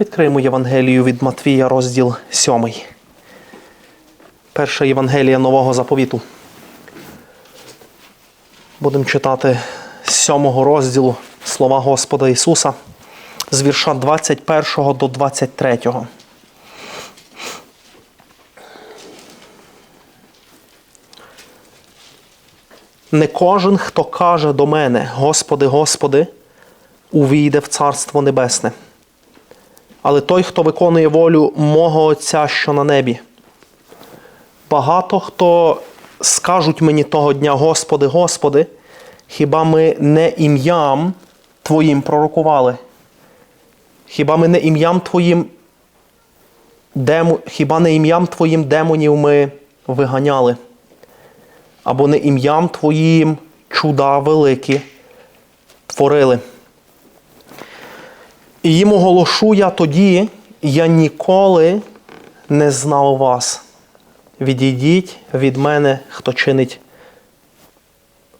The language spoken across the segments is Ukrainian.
Відкриємо Євангелію від Матвія, розділ 7. Перша Євангелія Нового заповіту. Будемо читати з 7 розділу слова Господа Ісуса з вірша 21 до 23. Не кожен, хто каже до мене, Господи, Господи, увійде в Царство Небесне, але той, хто виконує волю мого Отця, що на небі. Багато хто скажуть мені того дня, Господи, Господи, хіба ми не ім'ям Твоїм пророкували? Хіба ми не ім'ям Твоїм дему... хіба не ім'ям Твоїм демонів ми виганяли? Або не ім'ям Твоїм чуда великі творили? І їм оголошу я тоді, я ніколи не знав вас. Відійдіть від мене, хто чинить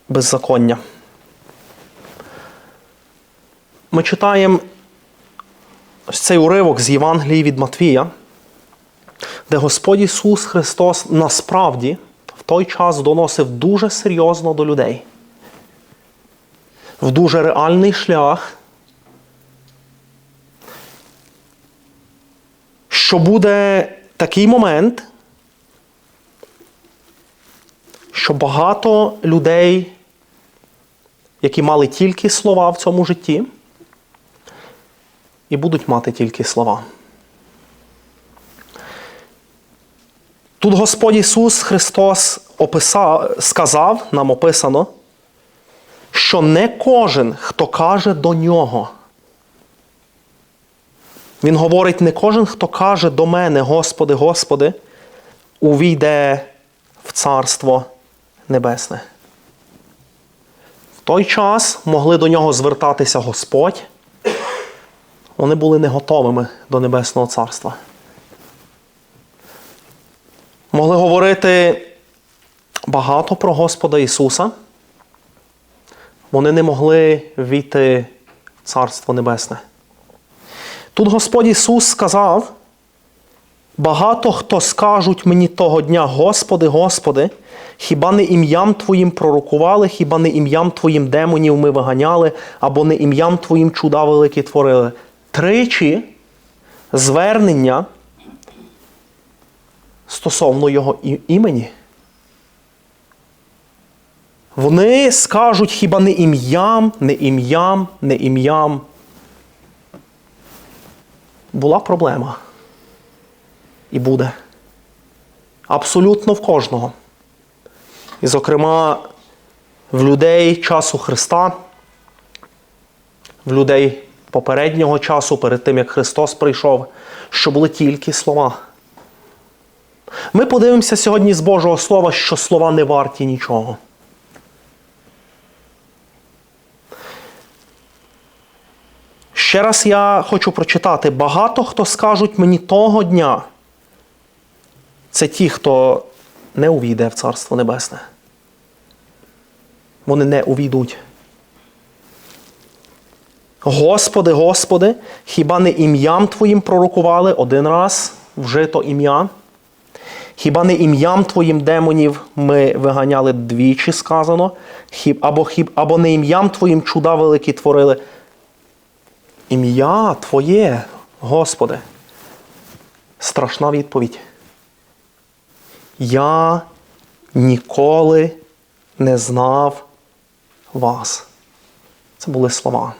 беззаконня. Ми читаємо цей уривок з Євангелії від Матвія, де Господь Ісус Христос насправді в той час доносив дуже серйозно до людей, в дуже реальний шлях. Що буде такий момент, що багато людей, які мали тільки слова в цьому житті, і будуть мати тільки слова. Тут Господь Ісус Христос описав, сказав, нам описано, що не кожен, хто каже до нього. Він говорить, не кожен, хто каже до мене, Господи, Господи, увійде в Царство Небесне. В той час могли до нього звертатися Господь. Вони були не готовими до Небесного Царства. Могли говорити багато про Господа Ісуса. Вони не могли війти в Царство Небесне. Тут Господь Ісус сказав, багато хто скажуть мені того дня, Господи, Господи, хіба не ім'ям Твоїм пророкували, хіба не ім'ям Твоїм демонів ми виганяли, або не ім'ям Твоїм чуда великі творили. Тричі звернення стосовно Його імені. Вони скажуть хіба не ім'ям, не ім'ям, не ім'ям була проблема. І буде. Абсолютно в кожного. І, зокрема, в людей часу Христа, в людей попереднього часу, перед тим, як Христос прийшов, що були тільки слова. Ми подивимося сьогодні з Божого Слова, що слова не варті нічого. Ще раз я хочу прочитати: багато хто скажуть мені того дня. Це ті, хто не увійде в Царство Небесне. Вони не увійдуть. Господи, Господи, хіба не ім'ям Твоїм пророкували один раз вжито ім'я? Хіба не ім'ям Твоїм демонів ми виганяли двічі сказано, або, або не ім'ям Твоїм чуда великі творили? Ім'я Твоє, Господи. Страшна відповідь. Я ніколи не знав вас. Це були слова.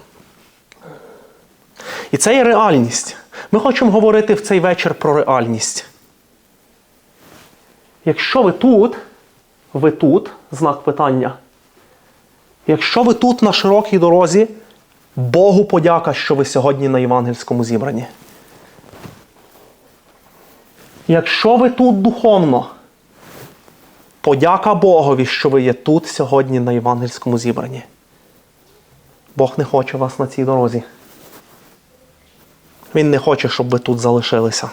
І це є реальність. Ми хочемо говорити в цей вечір про реальність. Якщо ви тут, ви тут, знак питання. Якщо ви тут на широкій дорозі, Богу подяка, що ви сьогодні на євангельському зібранні. Якщо ви тут духовно, подяка Богові, що ви є тут сьогодні на євангельському зібранні. Бог не хоче вас на цій дорозі. Він не хоче, щоб ви тут залишилися.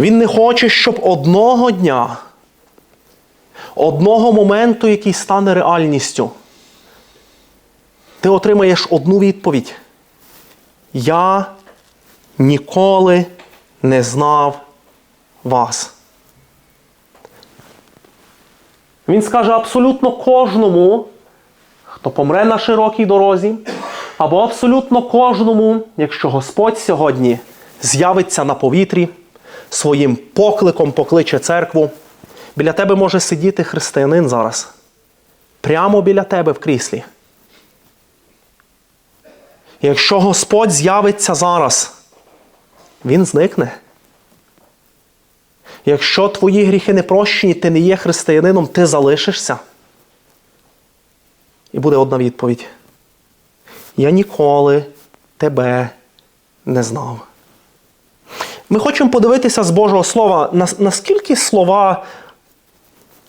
Він не хоче, щоб одного дня, одного моменту, який стане реальністю, ти отримаєш одну відповідь. Я ніколи не знав вас. Він скаже абсолютно кожному, хто помре на широкій дорозі, або абсолютно кожному, якщо Господь сьогодні з'явиться на повітрі, своїм покликом покличе церкву. Біля тебе може сидіти християнин зараз. Прямо біля тебе в кріслі. Якщо Господь з'явиться зараз, Він зникне. Якщо твої гріхи не прощені, ти не є християнином, ти залишишся. І буде одна відповідь. Я ніколи тебе не знав. Ми хочемо подивитися з Божого Слова, наскільки слова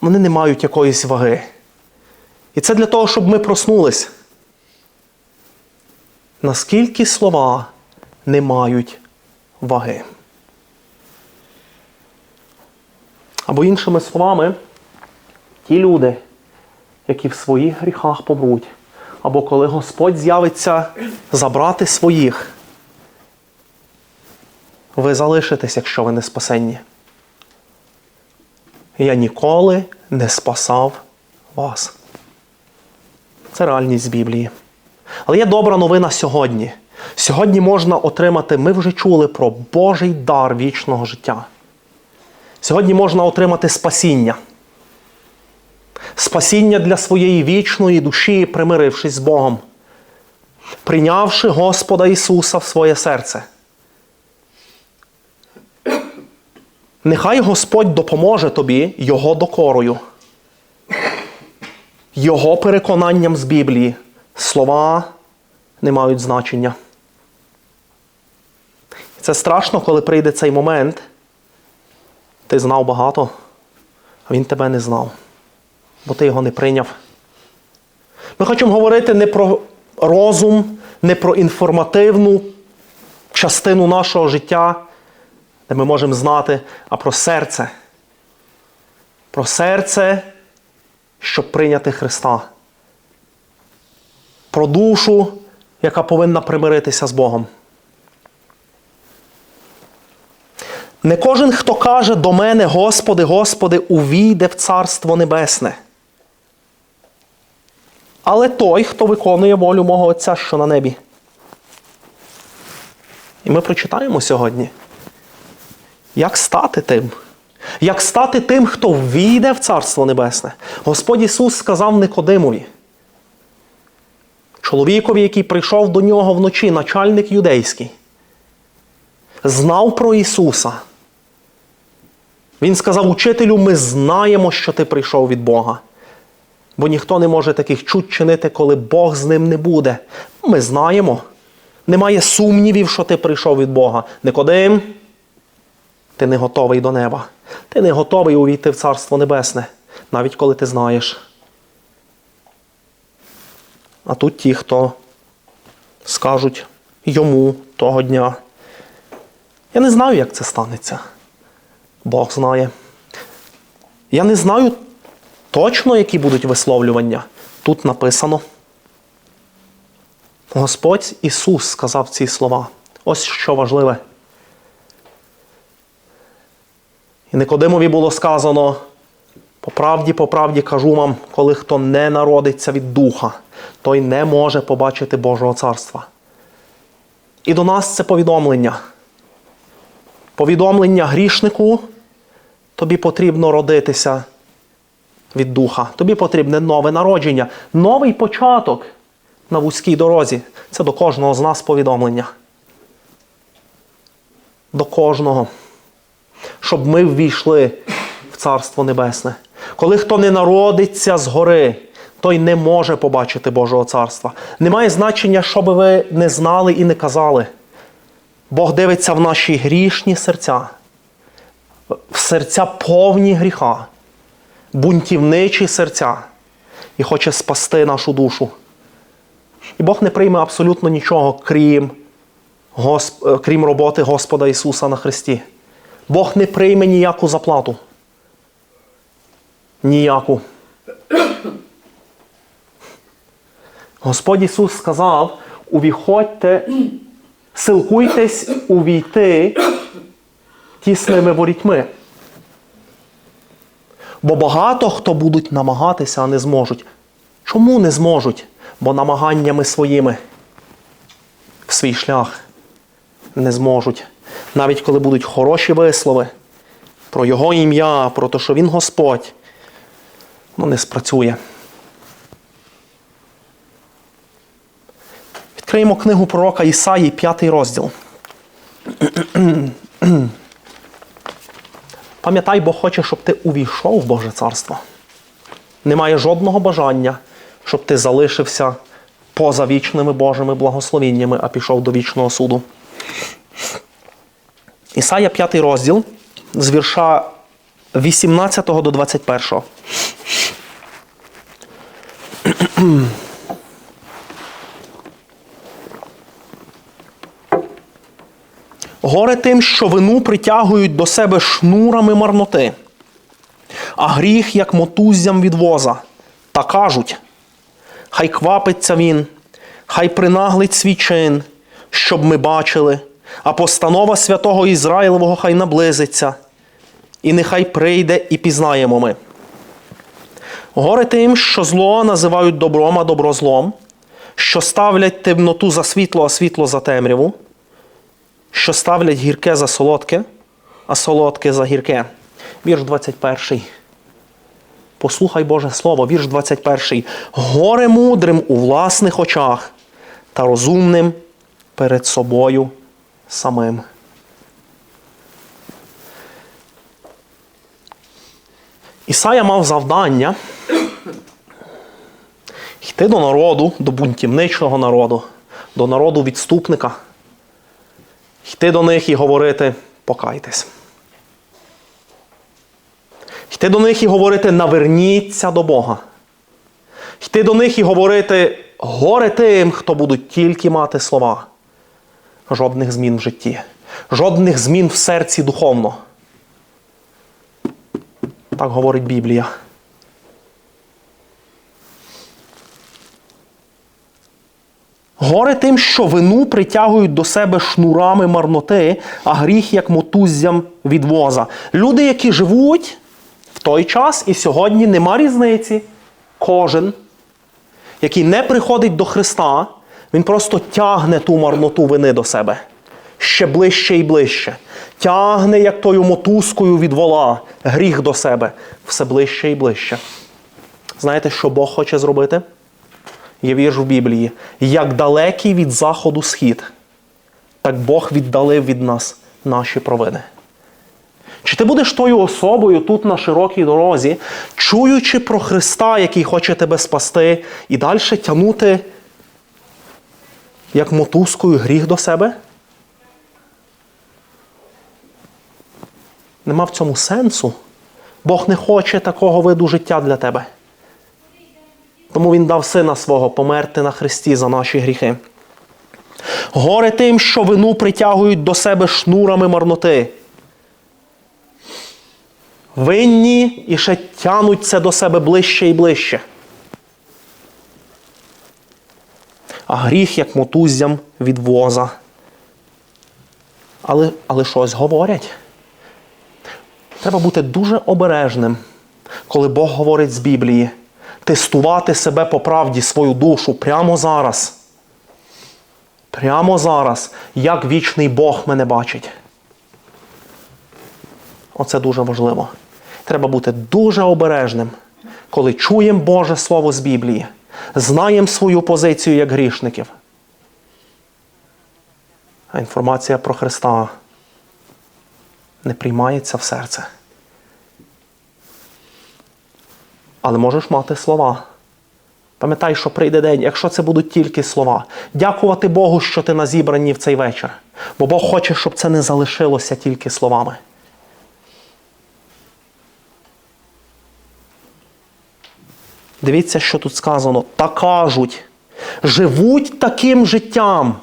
вони не мають якоїсь ваги. І це для того, щоб ми проснулись. Наскільки слова не мають ваги. Або іншими словами, ті люди, які в своїх гріхах помруть, або коли Господь з'явиться забрати своїх, ви залишитесь, якщо ви не спасенні. Я ніколи не спасав вас. Це реальність Біблії. Але є добра новина сьогодні. Сьогодні можна отримати, ми вже чули про Божий дар вічного життя. Сьогодні можна отримати спасіння. Спасіння для своєї вічної душі, примирившись з Богом, прийнявши Господа Ісуса в своє серце. Нехай Господь допоможе тобі Його докорою, Його переконанням з Біблії. Слова не мають значення. Це страшно, коли прийде цей момент. Ти знав багато, а він тебе не знав, бо ти його не прийняв. Ми хочемо говорити не про розум, не про інформативну частину нашого життя, де ми можемо знати, а про серце. Про серце, щоб прийняти Христа. Про душу, яка повинна примиритися з Богом. Не кожен, хто каже до мене, Господи, Господи, увійде в Царство Небесне. Але той, хто виконує волю мого Отця, що на небі. І ми прочитаємо сьогодні, як стати тим. Як стати тим, хто війде в Царство Небесне. Господь Ісус сказав Никодимові, чоловікові, який прийшов до нього вночі, начальник юдейський, знав про Ісуса. Він сказав: Учителю, ми знаємо, що ти прийшов від Бога. Бо ніхто не може таких чуть чинити, коли Бог з ним не буде. Ми знаємо. Немає сумнівів, що ти прийшов від Бога. Никодим, ти не готовий до неба. Ти не готовий увійти в Царство Небесне, навіть коли ти знаєш. А тут ті, хто скажуть йому того дня. Я не знаю, як це станеться. Бог знає. Я не знаю точно, які будуть висловлювання. Тут написано. Господь Ісус сказав ці слова. Ось що важливе. І Никодимові було сказано, по правді, по правді кажу вам, коли хто не народиться від Духа, той не може побачити Божого царства. І до нас це повідомлення. Повідомлення грішнику, тобі потрібно родитися від духа. Тобі потрібне нове народження, новий початок на вузькій дорозі. Це до кожного з нас повідомлення. До кожного. Щоб ми ввійшли Царство Небесне. Коли хто не народиться згори, той не може побачити Божого царства. Немає значення, що би ви не знали і не казали. Бог дивиться в наші грішні серця, в серця повні гріха, бунтівничі серця і хоче спасти нашу душу. І Бог не прийме абсолютно нічого, крім. Е, крім роботи Господа Ісуса на Христі. Бог не прийме ніяку заплату. Ніяку. Господь Ісус сказав: увіходьте Силкуйтесь увійти тісними ворітьми. Бо багато хто будуть намагатися, а не зможуть. Чому не зможуть? Бо намаганнями своїми в свій шлях не зможуть. Навіть коли будуть хороші вислови про Його ім'я, про те, що Він Господь, воно не спрацює. Відкриємо книгу пророка Ісаї, 5 розділ. Пам'ятай, Бог хоче, щоб ти увійшов в Боже царство. Немає жодного бажання, щоб ти залишився поза вічними Божими благословіннями, а пішов до вічного суду. Ісая 5 розділ з вірша 18 до 21. Горе тим, що вину притягують до себе шнурами марноти, а гріх, як мотуззям від воза, та кажуть: хай квапиться він, хай принаглить свій чин, щоб ми бачили, а постанова святого Ізраїлового хай наблизиться, і нехай прийде і пізнаємо ми. Горе тим, що зло називають добром, а добро злом, що ставлять темноту за світло, а світло за темряву що ставлять гірке за солодке, а солодке за гірке. Вірш 21. Послухай Боже Слово, вірш 21. Горе мудрим у власних очах та розумним перед собою самим. Ісая мав завдання йти до народу, до бунтівничого народу, до народу відступника йти до них і говорити покайтесь. Йти до них і говорити наверніться до Бога. Йти до них і говорити горе тим, хто будуть тільки мати слова. Жодних змін в житті, жодних змін в серці духовно. Так говорить Біблія. Горе тим, що вину притягують до себе шнурами марноти, а гріх як мотуззям від воза. Люди, які живуть в той час і сьогодні нема різниці. Кожен, який не приходить до Христа, він просто тягне ту марноту вини до себе ще ближче і ближче. Тягне, як тою мотузкою від вола, гріх до себе все ближче і ближче. Знаєте, що Бог хоче зробити? Є вірш в Біблії, як далекий від заходу схід, так Бог віддалив від нас наші провини. Чи ти будеш тою особою тут на широкій дорозі, чуючи про Христа, який хоче тебе спасти, і далі тягнути, як мотузкою гріх до себе? Нема в цьому сенсу. Бог не хоче такого виду життя для тебе. Тому Він дав сина свого померти на Христі за наші гріхи. Горе тим, що вину притягують до себе шнурами марноти. Винні і ще тянуть це до себе ближче і ближче. А гріх, як мотуззям від воза. Але, але щось говорять. Треба бути дуже обережним, коли Бог говорить з Біблії тестувати себе по правді, свою душу прямо зараз. Прямо зараз, як вічний Бог мене бачить. Оце дуже важливо. Треба бути дуже обережним, коли чуємо Боже Слово з Біблії, знаємо свою позицію як грішників. А інформація про Христа не приймається в серце. Але можеш мати слова. Пам'ятай, що прийде день, якщо це будуть тільки слова. Дякувати Богу, що ти на зібранні в цей вечір. Бо Бог хоче, щоб це не залишилося тільки словами. Дивіться, що тут сказано. Та кажуть, живуть таким життям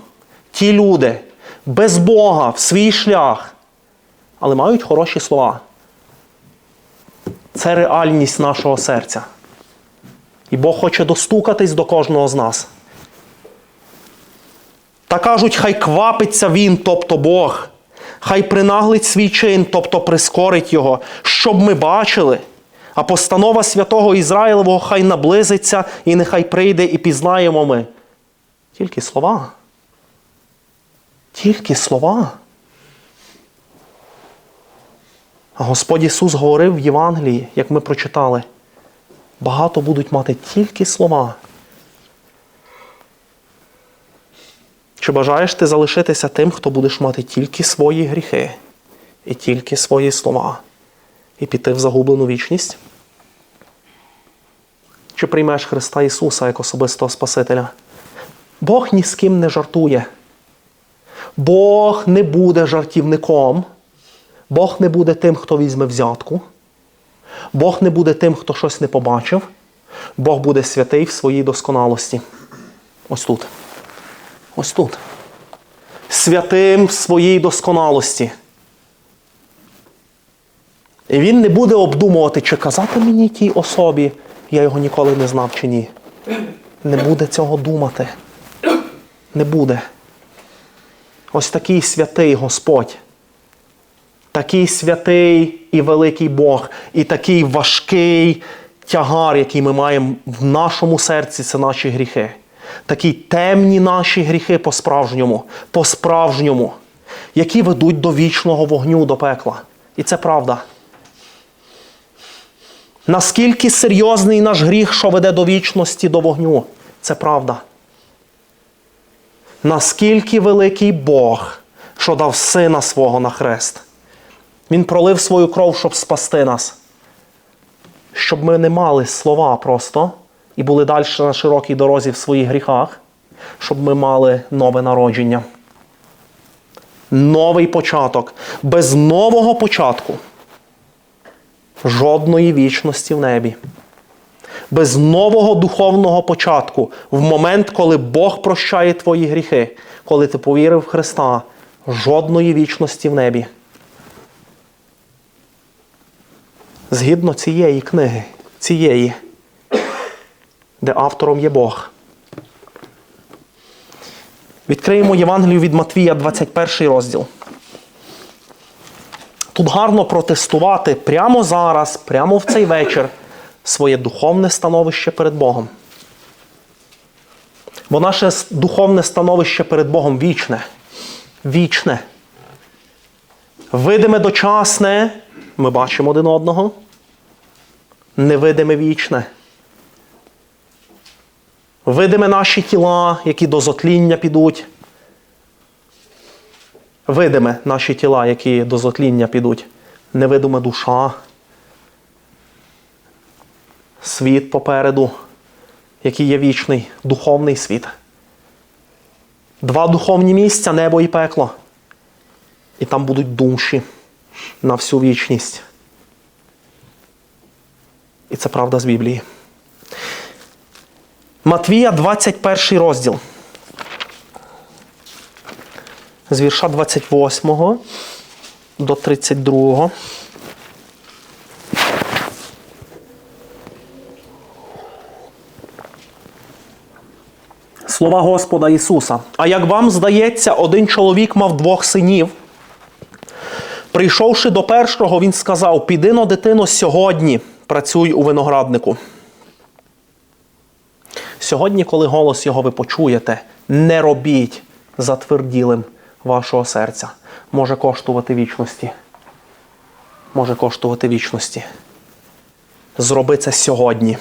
ті люди без Бога в свій шлях, але мають хороші слова. Це реальність нашого серця. І Бог хоче достукатись до кожного з нас. Та кажуть, хай квапиться він, тобто Бог, хай принаглить свій чин, тобто прискорить його, щоб ми бачили. А постанова святого Ізраїлевого хай наблизиться і нехай прийде, і пізнаємо ми. Тільки слова. Тільки слова. А Господь Ісус говорив в Євангелії, як ми прочитали, багато будуть мати тільки слова. Чи бажаєш ти залишитися тим, хто будеш мати тільки свої гріхи і тільки свої слова, і піти в загублену вічність? Чи приймеш Христа Ісуса як особистого Спасителя? Бог ні з ким не жартує. Бог не буде жартівником. Бог не буде тим, хто візьме взятку. Бог не буде тим, хто щось не побачив. Бог буде святий в своїй досконалості. Ось тут. Ось тут. Святим в своїй досконалості. І він не буде обдумувати, чи казати мені тій особі, я його ніколи не знав чи ні. Не буде цього думати. Не буде. Ось такий святий Господь. Такий святий і великий Бог, і такий важкий тягар, який ми маємо в нашому серці, це наші гріхи. Такі темні наші гріхи по-справжньому, по-справжньому, які ведуть до вічного вогню, до пекла. І це правда. Наскільки серйозний наш гріх, що веде до вічності, до вогню, це правда. Наскільки великий Бог, що дав сина свого на хрест. Він пролив свою кров, щоб спасти нас. Щоб ми не мали слова просто і були далі на широкій дорозі в своїх гріхах, щоб ми мали нове народження. Новий початок. Без нового початку жодної вічності в небі. Без нового духовного початку, в момент, коли Бог прощає твої гріхи, коли ти повірив в Христа, жодної вічності в небі. Згідно цієї книги, цієї, де автором є Бог. Відкриємо Євангелію від Матвія, 21 розділ. Тут гарно протестувати прямо зараз, прямо в цей вечір, своє духовне становище перед Богом. Бо наше духовне становище перед Богом вічне. Вічне. Видиме дочасне, ми бачимо один одного. Невидиме вічне. Видиме наші тіла, які до зотління підуть. Видиме наші тіла, які до зотління підуть. Невидиме душа. Світ попереду, який є вічний, духовний світ. Два духовні місця небо і пекло. І там будуть душі на всю вічність. І це правда з Біблії. Матвія, 21 розділ. З вірша 28 до 32. Слова Господа Ісуса. А як вам здається, один чоловік мав двох синів. Прийшовши до першого, він сказав: Піди но, дитино, сьогодні, працюй у винограднику. Сьогодні, коли голос його ви почуєте, не робіть затверділим вашого серця. Може коштувати вічності. Може коштувати вічності. Зроби це сьогодні.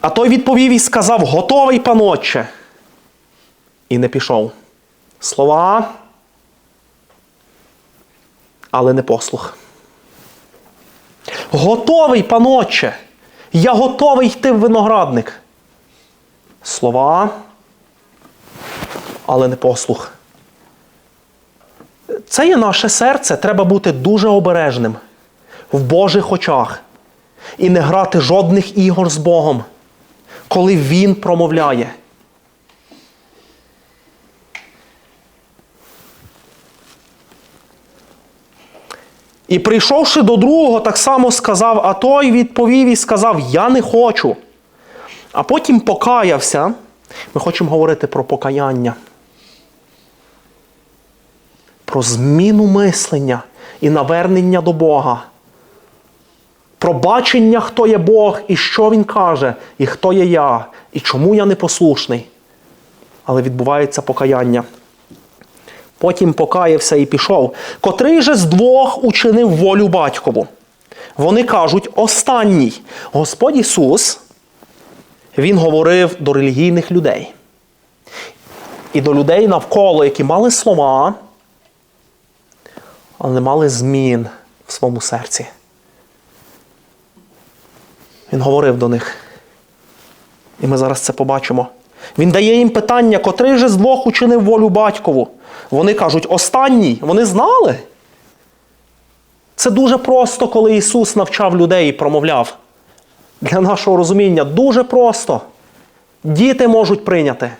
А той відповів і сказав: Готовий, панотче. І не пішов. Слова, але не послух. Готовий, панотче. Я готовий йти в виноградник. Слова, але не послух. Це є наше серце. Треба бути дуже обережним в Божих очах і не грати жодних ігор з Богом, коли Він промовляє. І прийшовши до другого, так само сказав, а той відповів і сказав: Я не хочу. а потім покаявся. Ми хочемо говорити про покаяння, про зміну мислення і навернення до Бога. Про бачення, хто є Бог, і що Він каже, і хто є я, і чому я непослушний. Але відбувається покаяння. Потім покаявся і пішов. Котрий же з двох учинив волю батькову. Вони кажуть, останній. Господь Ісус, Він говорив до релігійних людей. І до людей навколо, які мали слова, але не мали змін в своєму серці. Він говорив до них. І ми зараз це побачимо. Він дає їм питання, котрий же з двох учинив волю батькову. Вони кажуть, останній. Вони знали. Це дуже просто, коли Ісус навчав людей і промовляв. Для нашого розуміння дуже просто. Діти можуть прийняти.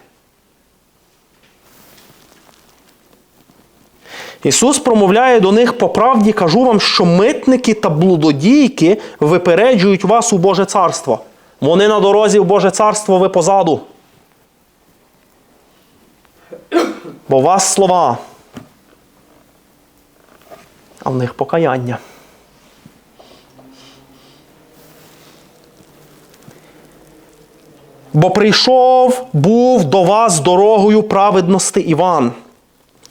Ісус промовляє до них по правді, кажу вам, що митники та блудодійки випереджують вас у Боже царство. Вони на дорозі в Боже царство, ви позаду. Бо у вас слова, а в них покаяння. Бо прийшов, був до вас дорогою праведності Іван.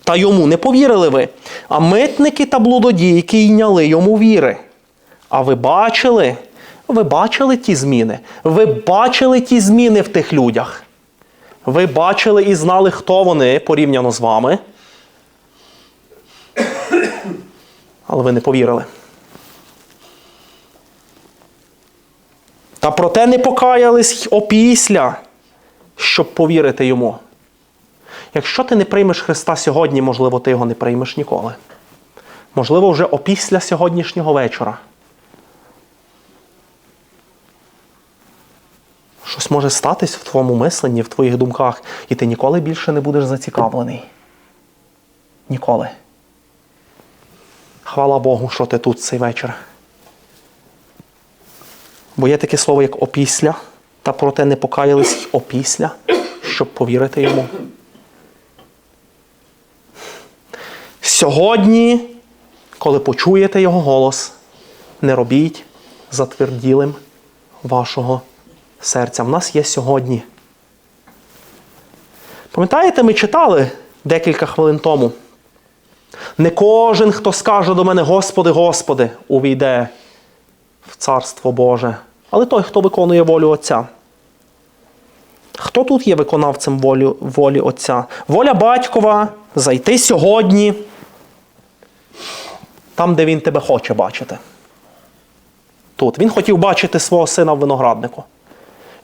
Та йому не повірили ви, а митники та блудодійки йняли йому віри. А ви бачили, ви бачили ті зміни? Ви бачили ті зміни в тих людях? Ви бачили і знали, хто вони порівняно з вами. Але ви не повірили. Та проте не покаялись опісля, щоб повірити йому. Якщо ти не приймеш Христа сьогодні, можливо, ти його не приймеш ніколи. Можливо, вже опісля сьогоднішнього вечора. Щось може статись в твоєму мисленні, в твоїх думках, і ти ніколи більше не будеш зацікавлений. Ніколи. Хвала Богу, що ти тут цей вечір. Бо є таке слово, як опісля, та проте не покаялись опісля, щоб повірити йому. Сьогодні, коли почуєте його голос, не робіть затверділим вашого серця. В нас є сьогодні. Пам'ятаєте, ми читали декілька хвилин тому. Не кожен, хто скаже до мене, Господи, Господи, увійде в Царство Боже, але той, хто виконує волю Отця. Хто тут є виконавцем волі, волі Отця? Воля батькова зайти сьогодні, там, де він тебе хоче бачити. Тут. Він хотів бачити свого сина в винограднику.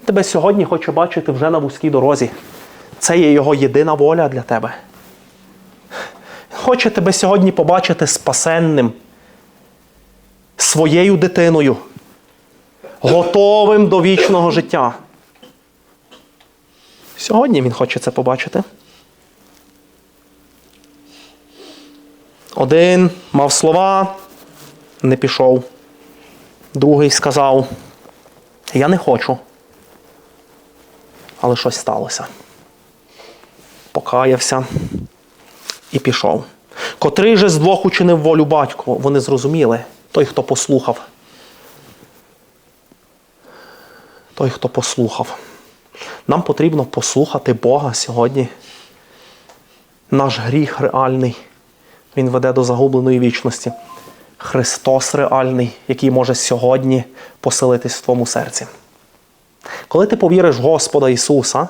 Тебе сьогодні хоче бачити вже на вузькій дорозі. Це є його єдина воля для тебе. Хоче тебе сьогодні побачити спасенним, своєю дитиною, готовим до вічного життя. Сьогодні він хоче це побачити. Один мав слова, не пішов. Другий сказав: Я не хочу. Але щось сталося. Покаявся і пішов. Котрий же з двох учинив волю батькову, вони зрозуміли, той, хто послухав. Той, хто послухав. Нам потрібно послухати Бога сьогодні. Наш гріх реальний. Він веде до загубленої вічності. Христос реальний, який може сьогодні поселитись в твоєму серці. Коли ти повіриш в Господа Ісуса,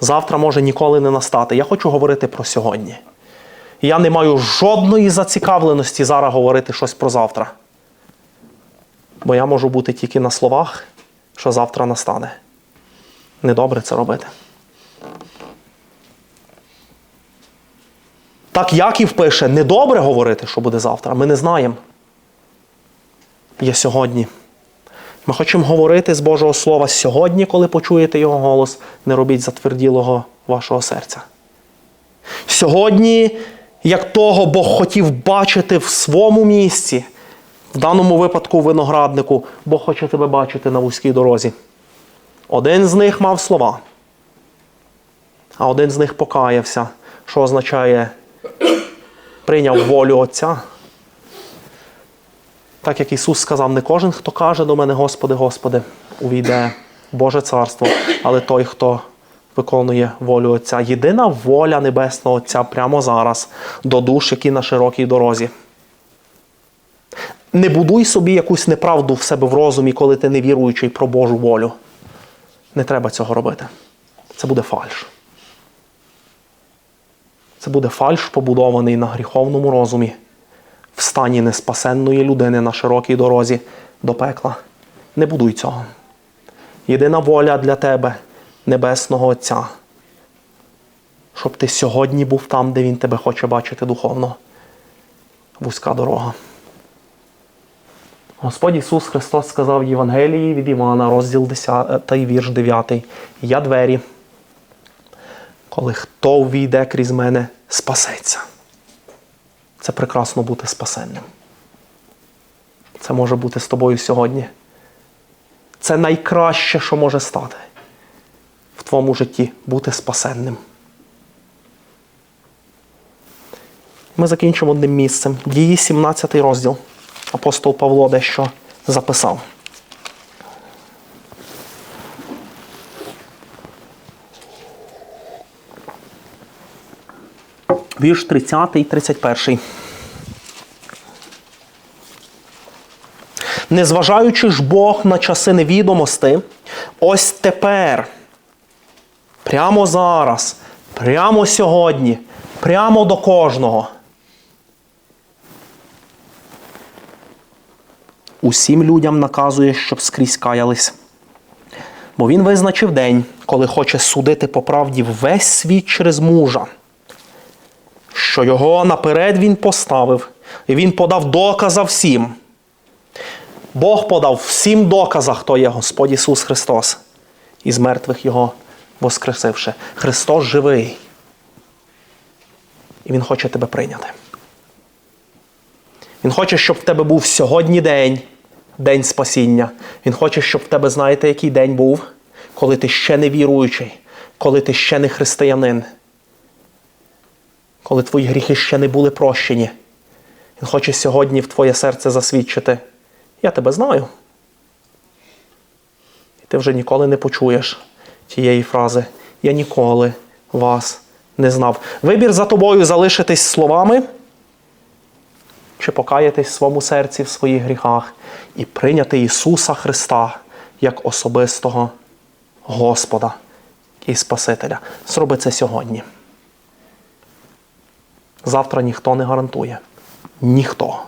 завтра може ніколи не настати. Я хочу говорити про сьогодні. Я не маю жодної зацікавленості зараз говорити щось про завтра. Бо я можу бути тільки на словах, що завтра настане. Недобре це робити. Так Яків пише, недобре говорити, що буде завтра. Ми не знаємо. Є сьогодні. Ми хочемо говорити з Божого Слова сьогодні, коли почуєте Його голос, не робіть затверділого вашого серця. Сьогодні, як того Бог хотів бачити в своєму місці, в даному випадку винограднику, Бог хоче тебе бачити на вузькій дорозі. Один з них мав слова, а один з них покаявся, що означає прийняв волю Отця. Так як Ісус сказав, не кожен, хто каже до мене, Господи, Господи, увійде в Боже Царство, але той, хто виконує волю Отця. Єдина воля Небесного Отця прямо зараз до душ, які на широкій дорозі. Не будуй собі якусь неправду в себе в розумі, коли ти не віруючий про Божу волю. Не треба цього робити. Це буде фальш. Це буде фальш, побудований на гріховному розумі, в стані неспасенної людини на широкій дорозі до пекла. Не будуй цього. Єдина воля для тебе, Небесного Отця, щоб ти сьогодні був там, де Він тебе хоче бачити духовно. Вузька дорога. Господь Ісус Христос сказав в Євангелії від Івана, розділ 10, вірш 9. Я двері. Коли хто ввійде крізь мене, спасеться. Це прекрасно бути спасенним. Це може бути з тобою сьогодні. Це найкраще, що може стати в твоєму житті бути спасенним. Ми закінчимо одним місцем. Дії 17 розділ. Апостол Павло дещо записав. Вірш 30 і 31. Незважаючи ж Бог на часи невідомости, ось тепер, прямо зараз, прямо сьогодні, прямо до кожного. Усім людям наказує, щоб скрізь каялись. Бо він визначив день, коли хоче судити по правді весь світ через мужа, що його наперед він поставив, і він подав доказа всім. Бог подав всім доказа, хто є Господь Ісус Христос, і з мертвих Його воскресивши. Христос живий. І Він хоче тебе прийняти. Він хоче, щоб в тебе був сьогодні день, день спасіння. Він хоче, щоб в тебе, знаєте, який день був, коли ти ще не віруючий, коли ти ще не християнин, коли твої гріхи ще не були прощені. Він хоче сьогодні в твоє серце засвідчити. Я тебе знаю. І ти вже ніколи не почуєш тієї фрази Я ніколи вас не знав. Вибір за тобою залишитись словами чи покаятись в своєму серці в своїх гріхах і прийняти Ісуса Христа як особистого Господа і Спасителя. Зроби це сьогодні. Завтра ніхто не гарантує. Ніхто.